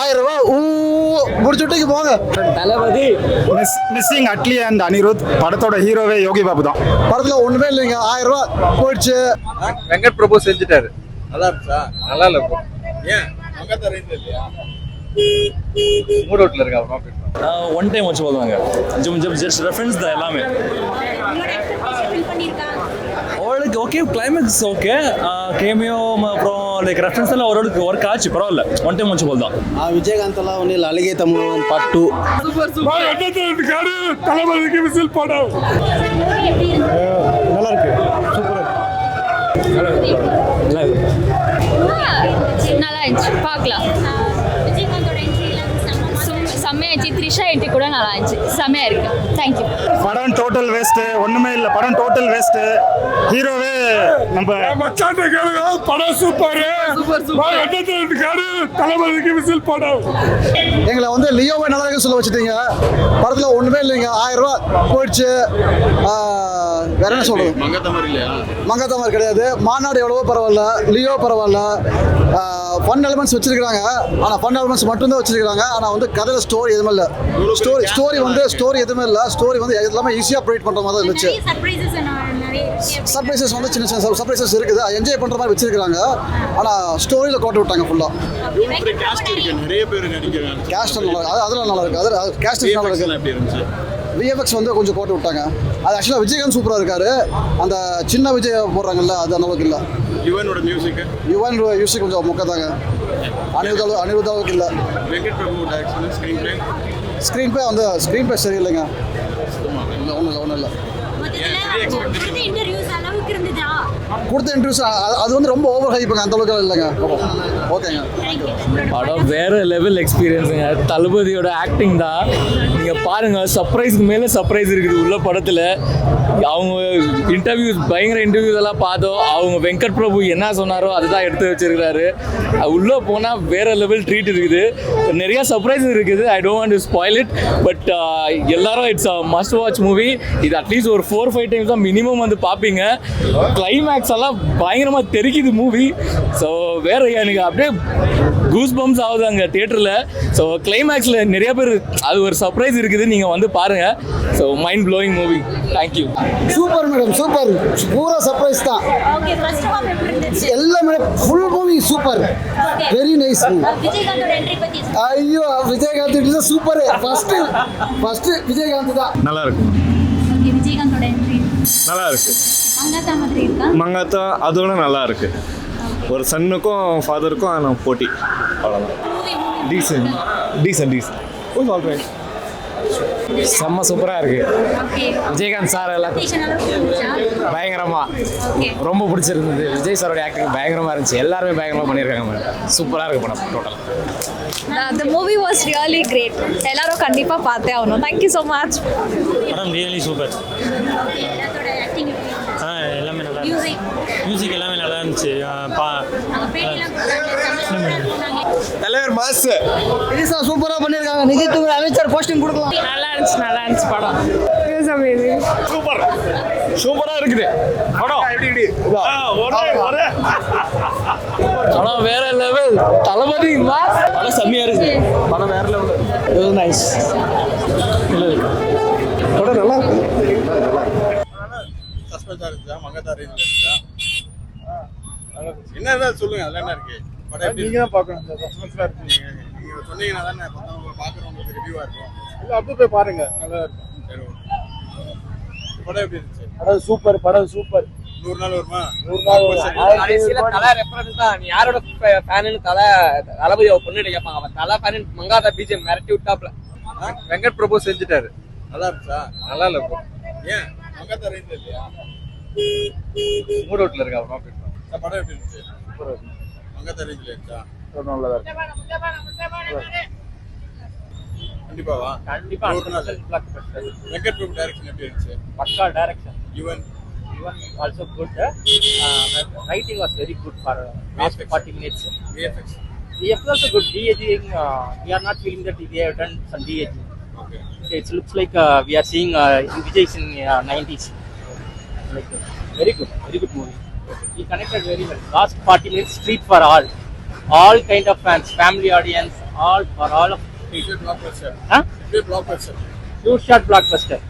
ஆயிரம் ரூபாய். ஊ முடிச்சுட்டு போங்க. Thalapathy. Miss missing Atlee and Anirudh படத்தோட ஹீரோவே யோகி பாபு தான். படத்துல ஒண்ணுமே இல்லைங்க. ஆயிரம் ரூபாய். போயிடுச்சு. வெங்கட் பிரபு செஞ்சுட்டாரு. நல்லா இருந்துச்சா? நல்லா இல்ல. ஏன்? இல்லையா? மூட் அவுட்ல இருக்கா அப்புறம் ஒன் டைம் வச்சு போதுவாங்க ஜஸ்ட் ரெஃபரன்ஸ் தான் எல்லாமே. ஓரளவுக்கு ஓகே கிளைமேக்ஸ் ஓகே கேமியோ அப்புறம் லைக் ரெஃபரன்ஸ் எல்லாம் ஓரளவுக்கு ஒர்க் ஆச்சு பரவாயில்ல ஒன் டைம் வச்சு போதும் தான் விஜயகாந்த் எல்லாம் ஒன்றும் இல்லை அழகிய தமிழ் பார்ட் டூ தளபதிக்கு விசில் படம் நல்லா இருக்கு நல்லா இருந்துச்சு பார்க்கலாம் த்ரிஷா என்ட்ரி கூட நல்லா இருந்துச்சு செம்மையா இருக்கு. தேங்க்யூ படம் டோட்டல் வேஸ்ட் ஒண்ணுமே இல்ல. படம் டோட்டல் வேஸ்ட் ஹீரோவே நம்ம படம் சூப்பர் தளபதிக்கு விசில் படம். எங்களை வந்து லியோவை நல்லா சொல்ல வச்சுட்டீங்க. படத்துல ஒண்ணுமே இல்லைங்க. ஆயிரம் ரூபாய் போயிடுச்சு. வேற என்ன சொல்றது? மங்காத்தமார் கிடையாது. மாநாடு எவ்வளவோ பரவாயில்ல. லியோ பரவாயில்ல. ஃபன் எலிமெண்ட்ஸ் வச்சிருக்காங்க ஆனால் ஃபன் எலிமெண்ட்ஸ் மட்டும்தான் வச்சிருக்காங்க ஆனால் வந்து கதையில் ஸ்டோரி எதுவுமே இல்லை. ஸ்டோரி ஸ்டோரி வந்து ஸ்டோரி எதுவுமே இல்லை. ஸ்டோரி வந்து எல்லாமே ஈஸியாக ப்ரொவைட் பண்ணுற மாதிரி தான் இருந்துச்சு சர்ப்ரைசஸ் வந்து சின்ன சின்ன சர்ப்ரைசஸ் இருக்குது. என்ஜாய் பண்ணுற மாதிரி வச்சிருக்காங்க ஆனால் ஸ்டோரியில் கோட்டை விட்டாங்க ஃபுல்லாக கேஸ்ட் இருக்கு. நிறைய பேர் நடிக்கிறாங்க கேஸ்ட் நல்லா அது அதெல்லாம் நல்லா இருக்குது அது கேஸ்ட் நல்லா இருக்குது விஎஃப்எக்ஸ் வந்து கொஞ்சம் கோட்டை விட்டாங்க. அது ஆக்சுவலாக விஜயகாந்த் சூப்பராக இருக்காரு. அந்த சின்ன விஜய் போடுறாங்கல்ல அது அந்த அளவுக்கு இல்லை. யுவனோட மியூசிக் யுவன் யூசி கொஞ்சம் முக்கத்தாங்க அனிருத் அளவு அனிருத் அளவுக்கு இல்லை. Venkat Prabhu direction screen play screen play வந்து ஸ்க்ரீன் பே சரியில்லைங்க. இல்லை ஒன்றும் இல்லை ஒன்றும் இல்லை. கொடுத்த இன்டர்வியூஸ் அது வந்து ரொம்ப ஓவர் ஹைப்புங்க அந்த அளவுக்கு இல்லைங்க. ஓகேங்க. படம் வேற லெவல் எக்ஸ்பீரியன்ஸுங்க தளபதியோட ஆக்டிங் தான். நீங்க பாருங்க சர்ப்ரைஸ்க்கு மேல சர்ப்ரைஸ் இருக்குது உள்ள படத்துல. அவங்க இன்டர்வியூஸ் பயங்கர இன்டர்வியூஸ் எல்லாம் பார்த்தோம். அவங்க வெங்கட் பிரபு என்ன சொன்னாரோ அதுதான் எடுத்து வச்சிருக்கிறாரு. அது உள்ள போனா வேற லெவல் ட்ரீட் இருக்குது. நிறைய சர்ப்ரைஸ் இருக்குது. I don't want to spoil it but எல்லாரும் இட்ஸ் மஸ்ட் வாட்ச் மூவி இது அட்லீஸ்ட் ஒரு ஃபோர் ஃபைவ் டைம்ஸ் தான் மினிமம் வந்து பார்ப்பீங்க. கிளைமேக்ஸ் எல்லாம் பயங்கரமா தெரிக்குது மூவி ஸோ வேற எனக்கு அப்படியே கூஸ் பம்ஸ் ஆகுது அங்கே தியேட்டரில் ஸோ கிளைமேக்ஸில் நிறைய பேர் அது ஒரு சர்ப்ரைஸ் இருக்குது நீங்கள் வந்து பாருங்கள் so mind blowing movie thank you super madam super பூரா சர்ப்ரைஸ் தான். எல்லாமே full movie super very nice ஐயோ Vijayakanth super first first Vijayakanth தான். நல்லா இருக்கு ஓகே விஜயகாந்தோட நல்லா இருக்கு மங்காத்தா மாதிரி இருக்கா? மங்காத்தா அதோட நல்லா இருக்கு ஒரு சன்னுக்கும் ஃபாதருக்கும் நான் போட்டி. அவ்வளோதான் டீசன்ட் டீசன்ட் டீசன்ட் செம்ம சூப்பராக இருக்கு. ஓகே. விஜயகாந்த் சார் இருந்துச்சா பயங்கரமா. ஓகே. ரொம்ப பிடிச்சிருந்தது. விஜய் சாரோட ஆக்டிங் பயங்கரமா இருந்துச்சு. எல்லாருமே பயங்கரமா பண்ணியிருக்காங்க மேடம் சூப்பராக இருக்கு படம் டோட்டலாக the movie was really great எல்லாரும் கண்டிப்பாக பார்த்தே ஆகணும். தேங்க்யூ ஸோ மச் படம் ரியலி சூப்பர் ஓகே எல்லாத்தோட ஆக்டிங் எப்படி இருந்துச்சு ஆ எல்லாமே நல்லா மியூசிக் எல்லாமே நல்லா இருந்துச்சு தலைவர் மாஸ் பெருசா சூப்பரா பண்ணிருக்காங்க. நிதித்துறை அமைச்சர் போஸ்டிங் கொடுக்கலாம். நல்லா இருந்துச்சு நல்லா இருந்துச்சு படம். சூப்பர். சூப்பரா இருக்குது. படம். எப்படி படம் வேற லெவல் தளபதி மாஸ். படம் செம்மையா இருக்கு. படம் வேற லெவல் நைஸ் படம் நல்லா இருக்கு. சஸ்பென்ஸா இருந்துச்சா மங்கத்தா ரேஞ்ச் இருந்துச்சா என்ன இருந்தாலும் சொல்லுங்க அதுல என்ன இருக்கு? நீங்க தான் பார்க்கணும். நீங்க? சொன்னீங்கன்னா தானே மத்தவங்க பார்க்குறவங்களுக்கு ரிவ்யூவா இருக்கும். இல்ல அப்போ போய் பாருங்க. நல்லா இருக்கும். சரி okay. படம் எப்படி இருந்துச்சு? படம் சூப்பர் படம் சூப்பர் நூறு நாள் வருமா? நூறு நாள் வரும். கடைசியில தலை ரெஃபரன்ஸ் தான். நீ யாரோட ஃபேனு தலை தளபதி பொண்ணு கேட்பாங்க அவன் தலை ஃபேனு மங்காத பிஜிஎம் மிரட்டி விட்டாப்ல? வெங்கட் பிரபு செஞ்சுட்டாரு. நல்லா இருந்துச்சா? நல்லா இல்ல. ஏன்? மங்கத்தா ரேஞ்ச் இல்லையா? மூட் அவுட்ல இருக்கா அப்புறம் இந்த படம் எப்படி இருந்துச்சு மங்கத்தா ரேஞ்ச்ல இருந்துச்சா கண்டிப்பாவா கண்டிப்பா நூறு நாள் வெங்கட் பிரபு டைரக்ஷன் எப்படி இருந்துச்சு பக்கா direction Yuvan even also good writing was very good for last forty minutes VFX VFX also good. De-aging, uh, we are not feeling that they have done some de-aging. Okay So it looks like uh, we are seeing uh, in Vijay's in uh, 90s. Like, uh, very good, very good movie. He connected very well. Last 40 minutes, street for all. All kind of fans, family audience, all for all of Blockbuster. huh? Blockbuster. Huge shot blockbuster.